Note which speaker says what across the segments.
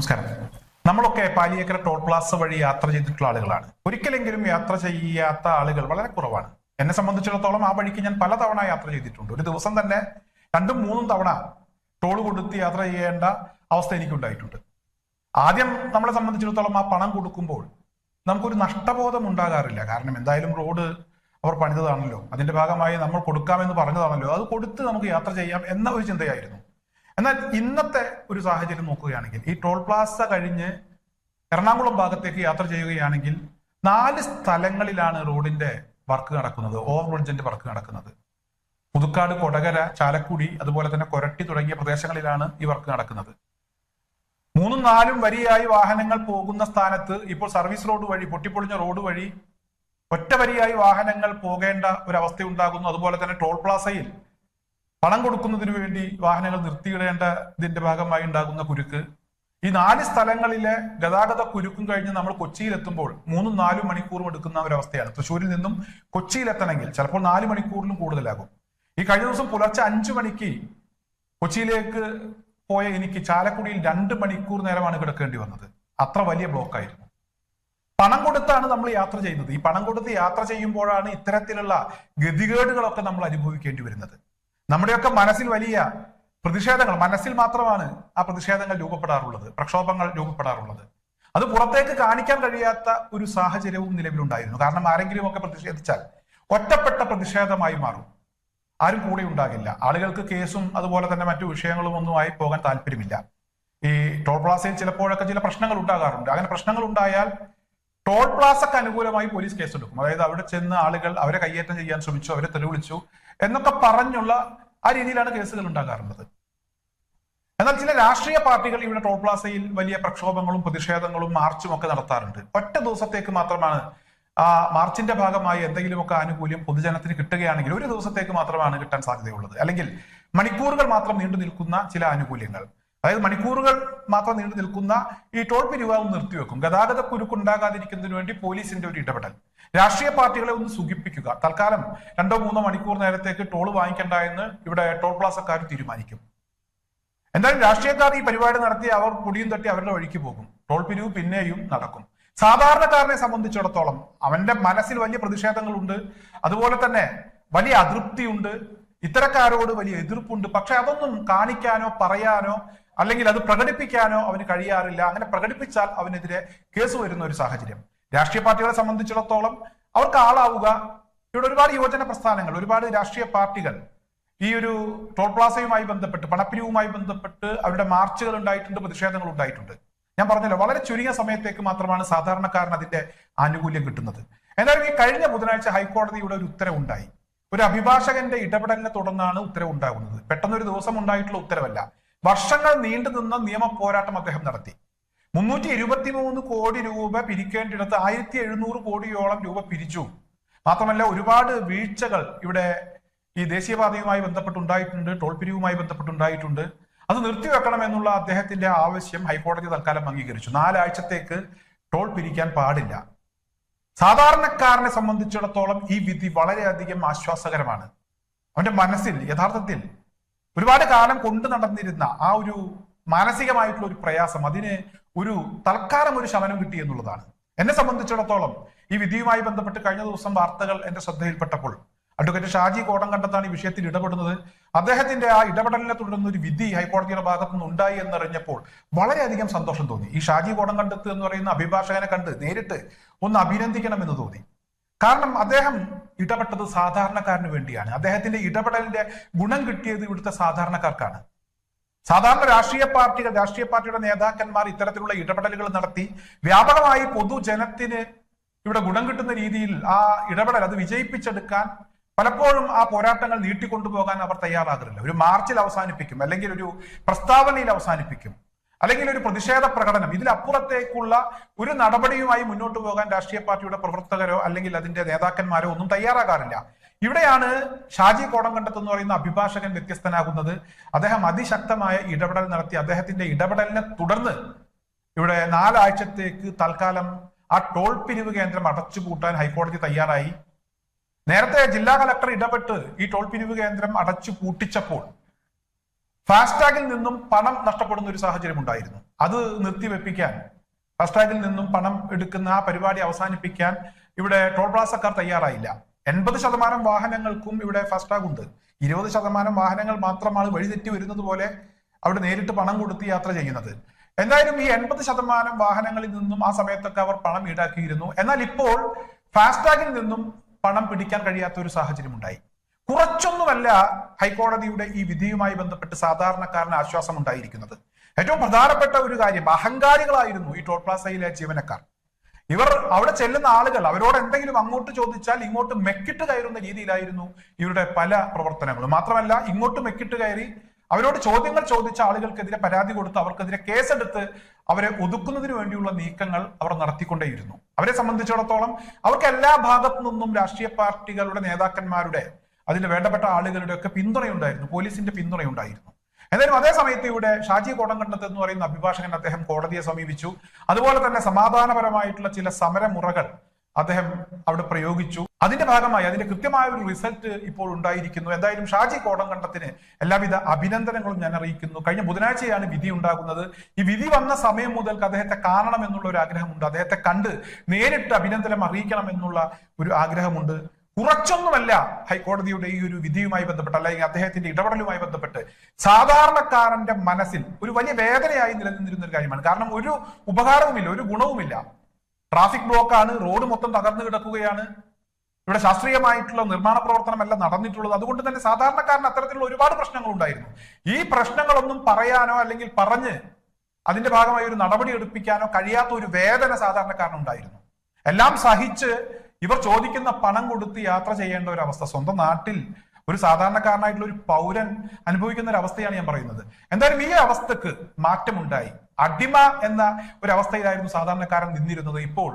Speaker 1: നമസ്കാരം. നമ്മളൊക്കെ Paliyekkara toll Plaza വഴി യാത്ര ചെയ്തിട്ടുള്ള ആളുകളാണ്. ഒരിക്കലെങ്കിലും യാത്ര ചെയ്യാത്ത ആളുകൾ വളരെ കുറവാണ്. എന്നെ സംബന്ധിച്ചിടത്തോളം ആ വഴിക്ക് ഞാൻ പലതവണ യാത്ര ചെയ്തിട്ടുണ്ട്. ഒരു ദിവസം തന്നെ രണ്ടും മൂന്നും തവണ ടോൾ കൊടുത്ത് യാത്ര ചെയ്യേണ്ട അവസ്ഥ എനിക്കുണ്ടായിട്ടുണ്ട്. ആദ്യം നമ്മളെ സംബന്ധിച്ചിടത്തോളം ആ പണം കൊടുക്കുമ്പോൾ നമുക്കൊരു നഷ്ടബോധം ഉണ്ടാകാറില്ല. കാരണം എന്തായാലും റോഡ് അവർ പണിതതാണല്ലോ. അതിന്റെ ഭാഗമായി നമ്മൾ കൊടുക്കാമെന്ന് പറഞ്ഞതാണല്ലോ. അത് കൊടുത്ത് നമുക്ക് യാത്ര ചെയ്യാം എന്ന ഒരു ചിന്തയായിരുന്നു. എന്നാൽ ഇന്നത്തെ ഒരു സാഹചര്യം നോക്കുകയാണെങ്കിൽ ഈ ടോൾ പ്ലാസ കഴിഞ്ഞ് എറണാകുളം ഭാഗത്തേക്ക് യാത്ര ചെയ്യുകയാണെങ്കിൽ നാല് സ്ഥലങ്ങളിലാണ് റോഡിന്റെ വർക്ക് നടക്കുന്നത് ഓവർ ബ്രിഡ്ജിന്റെ വർക്ക് നടക്കുന്നത്. പുതുക്കാട് കൊടകര ചാലക്കുടി അതുപോലെ തന്നെ കൊരട്ടി തുടങ്ങിയ പ്രദേശങ്ങളിലാണ് ഈ വർക്ക് നടക്കുന്നത്. മൂന്നും നാലും വരിയായി വാഹനങ്ങൾ പോകുന്ന സ്ഥാനത്ത് ഇപ്പോൾ സർവീസ് റോഡ് വഴി പൊട്ടിപ്പൊളിഞ്ഞ റോഡ് വഴി ഒറ്റ വരിയായി വാഹനങ്ങൾ പോകേണ്ട ഒരു അവസ്ഥ ഉണ്ടാകുന്നു അതുപോലെ തന്നെ ടോൾ പ്ലാസയിൽ പണം കൊടുക്കുന്നതിന് വേണ്ടി വാഹനങ്ങൾ നിർത്തിയിടേണ്ടതിന്റെ ഭാഗമായി ഉണ്ടാകുന്ന കുരുക്ക്. ഈ നാല് സ്ഥലങ്ങളിലെ ഗതാഗത കുരുക്കും കഴിഞ്ഞ് നമ്മൾ കൊച്ചിയിൽ എത്തുമ്പോൾ മൂന്നും നാലും മണിക്കൂറും എടുക്കുന്ന ഒരവസ്ഥയാണ്. തൃശ്ശൂരിൽ നിന്നും കൊച്ചിയിൽ എത്തണമെങ്കിൽ ചിലപ്പോൾ നാല് മണിക്കൂറിലും കൂടുതലാകും. ഈ കഴിഞ്ഞ ദിവസം പുലർച്ചെ അഞ്ചു മണിക്ക് കൊച്ചിയിലേക്ക് പോയ എനിക്ക് ചാലക്കുടിയിൽ രണ്ട് മണിക്കൂർ നേരമാണ് കിടക്കേണ്ടി വന്നത്. അത്ര വലിയ ബ്ലോക്കായിരുന്നു. പണം കൊടുത്താണ് നമ്മൾ യാത്ര ചെയ്യുന്നത്. ഈ പണം കൊടുത്ത് യാത്ര ചെയ്യുമ്പോഴാണ് ഇത്തരത്തിലുള്ള ഗതികേടുകളൊക്കെ നമ്മൾ അനുഭവിക്കേണ്ടി വരുന്നത്. നമ്മുടെയൊക്കെ മനസ്സിൽ വലിയ പ്രതിഷേധങ്ങൾ മനസ്സിൽ മാത്രമാണ് ആ പ്രതിഷേധങ്ങൾ രൂപപ്പെടാറുള്ളത് പ്രക്ഷോഭങ്ങൾ രൂപപ്പെടാറുള്ളത്. അത് പുറത്തേക്ക് കാണിക്കാൻ കഴിയാത്ത ഒരു സാഹചര്യവും നിലവിലുണ്ടായിരുന്നു. കാരണം ആരെങ്കിലും ഒക്കെ പ്രതിഷേധിച്ചാൽ ഒറ്റപ്പെട്ട പ്രതിഷേധമായി മാറും. ആരും കൂടെ ഉണ്ടാകില്ല. ആളുകൾക്ക് കേസും അതുപോലെ തന്നെ മറ്റു വിഷയങ്ങളും ഒന്നും ആയി പോകാൻ താല്പര്യമില്ല. ഈ ടോൾ പ്ലാസയിൽ ചിലപ്പോഴൊക്കെ ചില പ്രശ്നങ്ങൾ ഉണ്ടാകാറുണ്ട്. അങ്ങനെ പ്രശ്നങ്ങൾ ഉണ്ടായാൽ ടോൾ പ്ലാസക്ക് അനുകൂലമായി പോലീസ് കേസെടുക്കും. അതായത് അവിടെ ചെന്ന് ആളുകൾ അവരെ കയ്യേറ്റം ചെയ്യാൻ ശ്രമിച്ചു അവരെ തെളിവിളിച്ചു എന്നൊക്കെ പറഞ്ഞുള്ള ആ രീതിയിലാണ് കേസുകൾ ഉണ്ടാകാറുള്ളത്. എന്നാൽ ചില രാഷ്ട്രീയ പാർട്ടികൾ ഇവിടെ ടോൾ പ്ലാസയിൽ വലിയ പ്രക്ഷോഭങ്ങളും പ്രതിഷേധങ്ങളും മാർച്ചും ഒക്കെ നടത്താറുണ്ട്. ഒറ്റ ദിവസത്തേക്ക് മാത്രമാണ് ആ മാർച്ചിന്റെ ഭാഗമായി എന്തെങ്കിലുമൊക്കെ ആനുകൂല്യം പൊതുജനത്തിന് കിട്ടുകയാണെങ്കിൽ ഒരു ദിവസത്തേക്ക് മാത്രമാണ് കിട്ടാൻ സാധ്യതയുള്ളത്. അല്ലെങ്കിൽ മണിക്കൂറുകൾ മാത്രം നീണ്ടു നിൽക്കുന്ന ചില ആനുകൂല്യങ്ങൾ. അതായത് മണിക്കൂറുകൾ മാത്രം നീണ്ടു നിൽക്കുന്ന ഈ ടോൾ പിരിവ് നിർത്തിവെക്കും. ഗതാഗത കുരുക്കുണ്ടാകാതിരിക്കുന്നതിന് വേണ്ടി പോലീസിന്റെ ഒരു ഇടപെടൽ. രാഷ്ട്രീയ പാർട്ടികളെ ഒന്ന് സുഖിപ്പിക്കുക. തൽക്കാലം രണ്ടോ മൂന്നോ മണിക്കൂർ നേരത്തേക്ക് ടോൾ വാങ്ങിക്കണ്ട എന്ന് ഇവിടെ ടോൾ പ്ലാസക്കാർ തീരുമാനിക്കും. എന്തായാലും രാഷ്ട്രീയക്കാർ ഈ പരിപാടി നടത്തി അവർ പൊടിയും തട്ടി അവരുടെ വഴിക്ക് പോകും. ടോൾ പിരിവ് പിന്നെയും നടക്കും. സാധാരണക്കാരനെ സംബന്ധിച്ചിടത്തോളം അവന്റെ മനസ്സിൽ വലിയ പ്രതിഷേധങ്ങളുണ്ട്. അതുപോലെ തന്നെ വലിയ അതൃപ്തിയുണ്ട്. ഇത്തരക്കാരോട് വലിയ എതിർപ്പുണ്ട്. പക്ഷെ അതൊന്നും കാണിക്കാനോ പറയാനോ അല്ലെങ്കിൽ അത് പ്രകടിപ്പിക്കാനോ അവന് കഴിയാറില്ല. അങ്ങനെ പ്രകടിപ്പിച്ചാൽ അവനെതിരെ കേസ് വരുന്ന ഒരു സാഹചര്യം. രാഷ്ട്രീയ പാർട്ടികളെ സംബന്ധിച്ചിടത്തോളം അവർക്ക് ആളാവുക. ഇവിടെ ഒരുപാട് യുവജന പ്രസ്ഥാനങ്ങൾ ഒരുപാട് രാഷ്ട്രീയ പാർട്ടികൾ ഈ ഒരു ടോൾ പ്ലാസയുമായി ബന്ധപ്പെട്ട് പണപ്പിരിവുമായി ബന്ധപ്പെട്ട് അവരുടെ മാർച്ചുകൾ ഉണ്ടായിട്ടുണ്ട് പ്രതിഷേധങ്ങൾ ഉണ്ടായിട്ടുണ്ട്. ഞാൻ പറഞ്ഞല്ലോ വളരെ ചുരുങ്ങിയ സമയത്തേക്ക് മാത്രമാണ് സാധാരണക്കാരൻ അതിന്റെ ആനുകൂല്യം കിട്ടുന്നത്. എന്നാലും ഈ കഴിഞ്ഞ ബുധനാഴ്ച ഹൈക്കോടതിയുടെ ഒരു ഉത്തരവുണ്ടായി ഒരു അഭിഭാഷകന്റെ ഇടപെടലിനെ തുടർന്നാണ് ഉത്തരവ് ഉണ്ടാകുന്നത്. പെട്ടെന്നൊരു ദിവസം ഉണ്ടായിട്ടുള്ള ഉത്തരവല്ല. വർഷങ്ങൾ നീണ്ടു നിന്ന നിയമ പോരാട്ടം അദ്ദേഹം നടത്തി. മുന്നൂറ്റി ഇരുപത്തിമൂന്ന് കോടി രൂപ പിരിക്കേണ്ടിടത്ത് ആയിരത്തി എഴുന്നൂറ് കോടിയോളം രൂപ പിരിച്ചു. മാത്രമല്ല ഒരുപാട് വീഴ്ചകൾ ഇവിടെ ഈ ദേശീയപാതയുമായി ബന്ധപ്പെട്ടുണ്ടായിട്ടുണ്ട് ടോൾ പിരിവുമായി ബന്ധപ്പെട്ടുണ്ടായിട്ടുണ്ട്. അത് നിർത്തിവെക്കണമെന്നുള്ള അദ്ദേഹത്തിന്റെ ആവശ്യം ഹൈക്കോടതി തൽക്കാലം അംഗീകരിച്ചു. നാലാഴ്ചത്തേക്ക് ടോൾ പിരിക്കാൻ പാടില്ല. സാധാരണക്കാരനെ സംബന്ധിച്ചിടത്തോളം ഈ വിധി വളരെയധികം ആശ്വാസകരമാണ്. അവന്റെ മനസ്സിൽ യഥാർത്ഥത്തിൽ ഒരുപാട് കാലം കൊണ്ടു നടന്നിരുന്ന ആ ഒരു മാനസികമായിട്ടുള്ള ഒരു പ്രയാസം അതിന് ഒരു തൽക്കാലം ഒരു ശമനം കിട്ടി എന്നുള്ളതാണ്. എന്നെ സംബന്ധിച്ചിടത്തോളം ഈ വിധിയുമായി ബന്ധപ്പെട്ട് കഴിഞ്ഞ ദിവസം വാർത്തകൾ എന്റെ ശ്രദ്ധയിൽപ്പെട്ടപ്പോൾ അഡ്വക്കേറ്റ് ഷാജി കോടംകണ്ടത്താണ് ഈ വിഷയത്തിൽ ഇടപെടുന്നത്. അദ്ദേഹത്തിന്റെ ആ ഇടപെടലിനെ തുടർന്ന് ഒരു വിധി ഹൈക്കോടതിയുടെ ഭാഗത്തു നിന്ന് ഉണ്ടായി എന്നറിഞ്ഞപ്പോൾ വളരെയധികം സന്തോഷം തോന്നി. ഈ ഷാജി കോടംകണ്ടത്ത് എന്ന് പറയുന്ന അഭിഭാഷകനെ കണ്ട് നേരിട്ട് ഒന്ന് അഭിനന്ദിക്കണം എന്ന് തോന്നി. കാരണം അദ്ദേഹം ഇടപെട്ടത് സാധാരണക്കാരന് വേണ്ടിയാണ്. അദ്ദേഹത്തിന്റെ ഇടപെടലിന്റെ ഗുണം കിട്ടിയത് ഇവിടുത്തെ സാധാരണക്കാർക്കാണ്. സാധാരണ രാഷ്ട്രീയ പാർട്ടികൾ രാഷ്ട്രീയ പാർട്ടിയുടെ നേതാക്കന്മാർ ഇത്തരത്തിലുള്ള ഇടപെടലുകൾ നടത്തി വ്യാപകമായി പൊതുജനത്തിന് ഇവിടെ ഗുണം കിട്ടുന്ന രീതിയിൽ ആ ഇടപെടൽ അത് വിജയിപ്പിച്ചെടുക്കാൻ പലപ്പോഴും ആ പോരാട്ടങ്ങൾ നീട്ടിക്കൊണ്ടുപോകാൻ അവർ തയ്യാറാകില്ല ഒരു മാർച്ചിൽ അവസാനിപ്പിക്കും അല്ലെങ്കിൽ ഒരു പ്രസ്താവനയിൽ അവസാനിപ്പിക്കും. അല്ലെങ്കിൽ ഒരു പ്രതിഷേധ പ്രകടനം. ഇതിലപ്പുറത്തേക്കുള്ള ഒരു നടപടിയുമായി മുന്നോട്ട് പോകാൻ രാഷ്ട്രീയ പാർട്ടിയുടെ പ്രവർത്തകരോ അല്ലെങ്കിൽ അതിന്റെ നേതാക്കന്മാരോ ഒന്നും തയ്യാറാകാറില്ല. ഇവിടെയാണ് ഷാജി കോടംകണ്ടത്ത് എന്ന് പറയുന്ന അഭിഭാഷകൻ വ്യത്യസ്തനാകുന്നത്. അദ്ദേഹം അതിശക്തമായ ഇടപെടൽ നടത്തി. അദ്ദേഹത്തിന്റെ ഇടപെടലിനെ തുടർന്ന് ഇവിടെ നാലാഴ്ചത്തേക്ക് തൽക്കാലം ആ ടോൾ പിരിവ് കേന്ദ്രം അടച്ചുപൂട്ടാൻ ഹൈക്കോടതി തയ്യാറായി. നേരത്തെ ജില്ലാ കളക്ടർ ഇടപെട്ട് ഈ ടോൾ പിരിവ് കേന്ദ്രം അടച്ചു പൂട്ടിച്ചപ്പോൾ ഫാസ്ടാഗിൽ നിന്നും പണം നഷ്ടപ്പെടുന്ന ഒരു സാഹചര്യം ഉണ്ടായിരുന്നു അത് നിർത്തിവെപ്പിക്കാൻ ഫാസ്ടാഗിൽ നിന്നും പണം എടുക്കുന്ന ആ പരിപാടി അവസാനിപ്പിക്കാൻ ഇവിടെ ടോൾ പ്ലാസക്കാർ തയ്യാറായില്ല. എൺപത് ശതമാനം വാഹനങ്ങൾക്കും ഇവിടെ ഫാസ്ടാഗ് ഉണ്ട്. ഇരുപത് ശതമാനം വാഹനങ്ങൾ മാത്രമാണ് വഴിതെറ്റി വരുന്നത് പോലെ അവിടെ നേരിട്ട് പണം കൊടുത്ത് യാത്ര ചെയ്യുന്നത്. എന്തായാലും ഈ എൺപത് ശതമാനം വാഹനങ്ങളിൽ നിന്നും ആ സമയത്തൊക്കെ അവർ പണം ഈടാക്കിയിരുന്നു. എന്നാൽ ഇപ്പോൾ ഫാസ്ടാഗിൽ നിന്നും പണം പിടിക്കാൻ കഴിയാത്ത ഒരു സാഹചര്യം ഉണ്ടായി കുറച്ചൊന്നുമല്ല ഹൈക്കോടതിയുടെ ഈ വിധിയുമായി ബന്ധപ്പെട്ട് സാധാരണക്കാരന് ആശ്വാസം ഉണ്ടായിരിക്കുന്നത്. ഏറ്റവും പ്രധാനപ്പെട്ട ഒരു കാര്യം അഹങ്കാരികളായിരുന്നു ഈ ടോൾ പ്ലാസയിലെ ജീവനക്കാർ. ഇവർ അവിടെ ചെല്ലുന്ന ആളുകൾ അവരോട് എന്തെങ്കിലും അങ്ങോട്ട് ചോദിച്ചാൽ ഇങ്ങോട്ട് മെക്കിട്ട് കയറുന്ന രീതിയിലായിരുന്നു ഇവരുടെ പല പ്രവർത്തനങ്ങളും. മാത്രമല്ല ഇങ്ങോട്ട് മെക്കിട്ട് കയറി അവരോട് ചോദ്യങ്ങൾ ചോദിച്ച ആളുകൾക്കെതിരെ പരാതി കൊടുത്ത് അവർക്കെതിരെ കേസെടുത്ത് അവരെ ഒതുക്കുന്നതിന് വേണ്ടിയുള്ള നീക്കങ്ങൾ അവർ നടത്തിക്കൊണ്ടേയിരുന്നു. അവരെ സംബന്ധിച്ചിടത്തോളം അവർക്ക് എല്ലാ ഭാഗത്തു നിന്നും രാഷ്ട്രീയ പാർട്ടികളുടെ നേതാക്കന്മാരുടെ അതിന് വേണ്ടപ്പെട്ട ആളുകളുടെ ഒക്കെ പിന്തുണയുണ്ടായിരുന്നു പോലീസിന്റെ പിന്തുണയുണ്ടായിരുന്നു. എന്തായാലും അതേ സമയത്ത് ഇവിടെ ഷാജി കോടംകണ്ടത്ത് എന്ന് പറയുന്ന അഭിഭാഷകൻ അദ്ദേഹം കോടതിയെ സമീപിച്ചു. അതുപോലെ തന്നെ സമാധാനപരമായിട്ടുള്ള ചില സമരമുറകൾ അദ്ദേഹം അവിടെ പ്രയോഗിച്ചു. അതിന്റെ ഭാഗമായി അതിന്റെ കൃത്യമായ ഒരു റിസൾട്ട് ഇപ്പോൾ ഉണ്ടായിരിക്കുന്നു. എന്തായാലും ഷാജി കോടംകണ്ടത്തിന് എല്ലാവിധ അഭിനന്ദനങ്ങളും ഞാൻ അറിയിക്കുന്നു. കഴിഞ്ഞ ബുധനാഴ്ചയാണ് വിധി ഉണ്ടാകുന്നത്. ഈ വിധി വന്ന സമയം മുതൽക്ക് അദ്ദേഹത്തെ കാണണം എന്നുള്ള ഒരു ആഗ്രഹമുണ്ട്. അദ്ദേഹത്തെ കണ്ട് നേരിട്ട് അഭിനന്ദനം അറിയിക്കണം എന്നുള്ള ഒരു ആഗ്രഹമുണ്ട്. കുറച്ചൊന്നുമല്ല ഹൈക്കോടതിയുടെ ഈ ഒരു വിധിയുമായി ബന്ധപ്പെട്ട് അല്ലെങ്കിൽ അദ്ദേഹത്തിന്റെ ഇടപെടലുമായി ബന്ധപ്പെട്ട് സാധാരണക്കാരന്റെ മനസ്സിൽ ഒരു വലിയ വേദനയായി നിലനിന്നിരുന്ന ഒരു കാര്യമാണ്. കാരണം ഒരു ഉപകാരവുമില്ല ഒരു ഗുണവുമില്ല. ട്രാഫിക് ബ്ലോക്കാണ് റോഡ് മൊത്തം തകർന്നു കിടക്കുകയാണ്. ഇവിടെ ശാസ്ത്രീയമായിട്ടുള്ള നിർമ്മാണ പ്രവർത്തനമല്ല നടന്നിട്ടുള്ളത്. അതുകൊണ്ട് തന്നെ സാധാരണക്കാരന് അത്തരത്തിലുള്ള ഒരുപാട് പ്രശ്നങ്ങൾ ഉണ്ടായിരുന്നു ഈ പ്രശ്നങ്ങളൊന്നും പറയാനോ അല്ലെങ്കിൽ പറഞ്ഞ് അതിന്റെ ഭാഗമായി ഒരു നടപടി എടുപ്പിക്കാനോ കഴിയാത്ത ഒരു വേദന സാധാരണക്കാരനുണ്ടായിരുന്നു. എല്ലാം സഹിച്ച് ഇവർ ചോദിക്കുന്ന പണം കൊടുത്ത് യാത്ര ചെയ്യേണ്ട ഒരു അവസ്ഥ. സ്വന്തം നാട്ടിൽ ഒരു സാധാരണക്കാരനായിട്ടുള്ള ഒരു പൗരൻ അനുഭവിക്കുന്ന ഒരു അവസ്ഥയാണ് ഞാൻ പറയുന്നത്. എന്തായാലും ഈ അവസ്ഥക്ക് മാറ്റമുണ്ടായി. അടിമ എന്ന ഒരു അവസ്ഥയിലായിരുന്നു സാധാരണക്കാരൻ നിന്നിരുന്നത്. ഇപ്പോൾ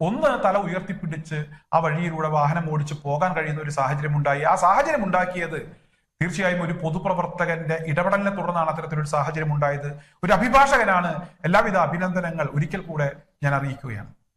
Speaker 1: ഒന്ന് തല ഉയർത്തിപ്പിടിച്ച് ആ വഴിയിലൂടെ വാഹനം ഓടിച്ച് പോകാൻ കഴിയുന്ന ഒരു സാഹചര്യം ഉണ്ടായി ആ സാഹചര്യം ഉണ്ടാക്കിയത് തീർച്ചയായും ഒരു പൊതുപ്രവർത്തകന്റെ ഇടപെടലിനെ തുടർന്നാണ് അത്തരത്തിലൊരു സാഹചര്യം ഉണ്ടായത് ഒരു അഭിഭാഷകനാണ് എല്ലാവിധ അഭിനന്ദനങ്ങൾ ഒരിക്കൽ കൂടെ ഞാൻ അറിയിക്കുകയാണ്.